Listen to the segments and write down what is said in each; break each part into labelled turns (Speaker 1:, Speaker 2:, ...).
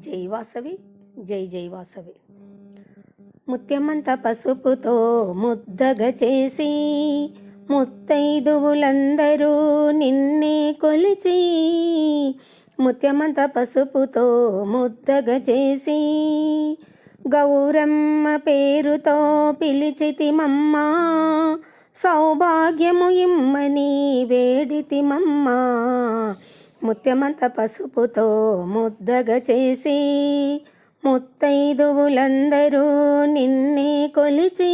Speaker 1: జై వాసవి జై జై వాసవి. ముత్యమంత పసుపుతో ముద్దగ చేసి ముత్తైదువులందరూ నిన్నే కొలిచి ముత్యమంత పసుపుతో ముద్దగ చేసి గౌరమ్మ పేరుతో పిలిచితిమమ్మ సౌభాగ్యము ఇమ్మని వేడితిమమ్మ. ముత్యమంత పసుపుతో ముద్దగ చేసి ముత్తైదువులందరూ నిన్నే కొలిచి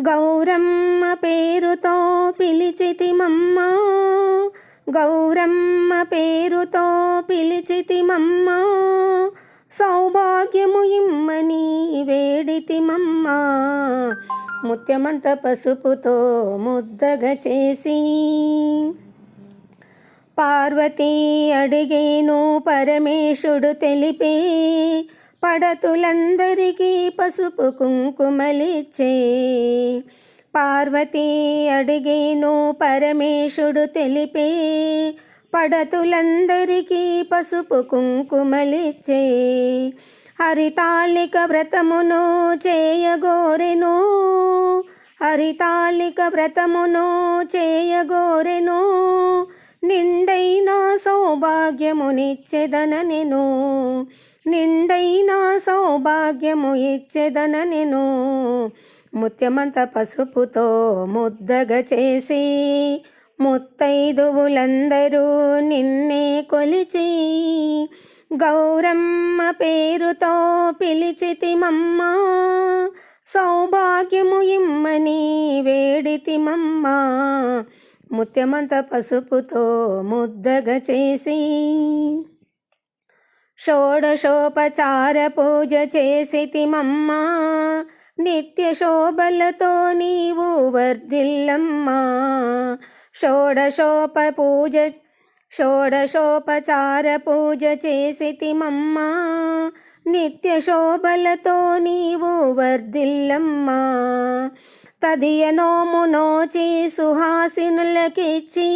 Speaker 1: గౌరమ్మ పేరుతో పిలిచితిమమ్మ గౌరమ్మ పేరుతో పిలిచితిమమ్మ సౌభాగ్యము ఇమ్మని వేడితిమమ్మ. ముత్యమంత పసుపుతో ముద్దగ చేసి పార్వతీ అడిగేను పరమేశుడు తెలిపే పడతులందరికీ పసుపు కుంకుమలిచ్చే. పార్వతీ అడిగేను పరమేశుడు తెలిపే పడతులందరికీ పసుపు కుంకుమలిచ్చే. హరితాళిక వ్రతమును చేయగోరెను హరితాళిక వ్రతమును చేయగోరెను నిండైన సౌభాగ్యమునిచ్చెదననెను నిండైన సౌభాగ్యము ఇచ్చెదననెను. ముత్యమంత పసుపుతో ముద్దగ చేసి ముత్తైదువులందరూ నిన్నే కొలిచి గౌరమ్మ పేరుతో పిలిచితిమమ్మ సౌభాగ్యము ఇమ్మని వేడితిమమ్మ ముత్యమంత పసుపుతో ముద్దగ చేసి షోడశోపచార పూజ చేసితిమమ్మ నిత్య శోభలతో నీవు వర్ధిల్లమ్మా. షోడశోప పూజ షోడశోపచార పూజ చేసితిమమ్మ నిత్య శోభలతో నీవు వర్ధిల్లమ్మా. తదియనోమునోచి సుహాసినులకిచ్చి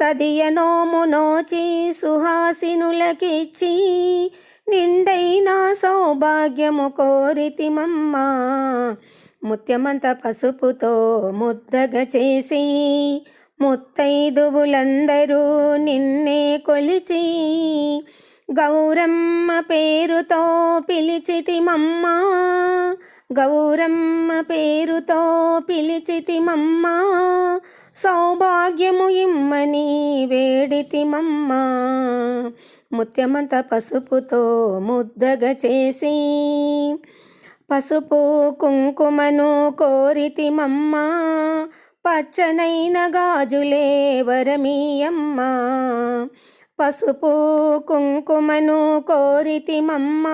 Speaker 1: తదియనోమునోచి సుహాసినులకిచ్చి నిండైన సౌభాగ్యము కోరితిమమ్మా. ముత్యమంత పసుపుతో ముద్దగ చేసి ముత్తైదువులందరూ నిన్నే కొలిచి గౌరమ్మ పేరుతో పిలిచితిమమ్మ గౌరమ్మ పేరుతో పిలిచితిమమ్మ సౌభాగ్యము ఇమ్మని వేడితిమమ్మ ముత్యమంత పసుపుతో ముద్దగ చేసి పసుపు కుంకుమను కోరితిమమ్మ పచ్చనైన గాజులే వరమీయమ్మ. పసుపు కుంకుమను కోరితిమమ్మ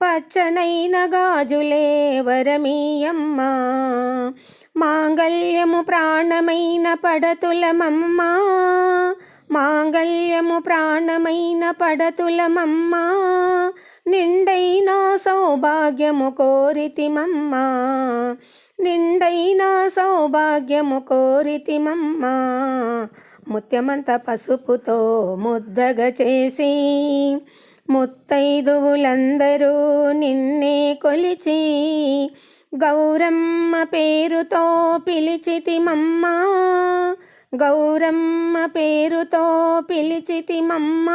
Speaker 1: పచ్చనైన గాజులే వరమీయమ్మా. మాంగళ్యము ప్రాణమైన పడతులమమ్మా మాంగళ్యము ప్రాణమైన పడతులమమ్మా నిండైన సౌభాగ్యము కోరితిమమ్మ నిండైన సౌభాగ్యము కోరితిమమ్మ ముత్యమంత పసుపుతో ముద్దగ చేసి ముత్తైదువులందరూ నిన్నే కొలిచి గౌరమ్మ పేరుతో పిలిచితిమమ్మ. గౌరమ్మ పేరుతో పిలిచితిమమ్మ.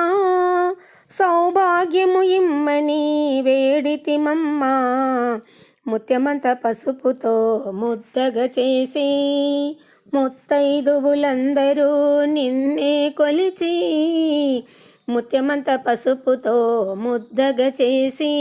Speaker 1: సౌభాగ్యము ఇమ్మని వేడితిమమ్మ. ముత్యమంత పసుపుతో ముద్దగ చేసి ముత్తైదువులందరూ నిన్నే కొలిచి ముత్యమంత పసుపుతో ముద్దగ చేసి.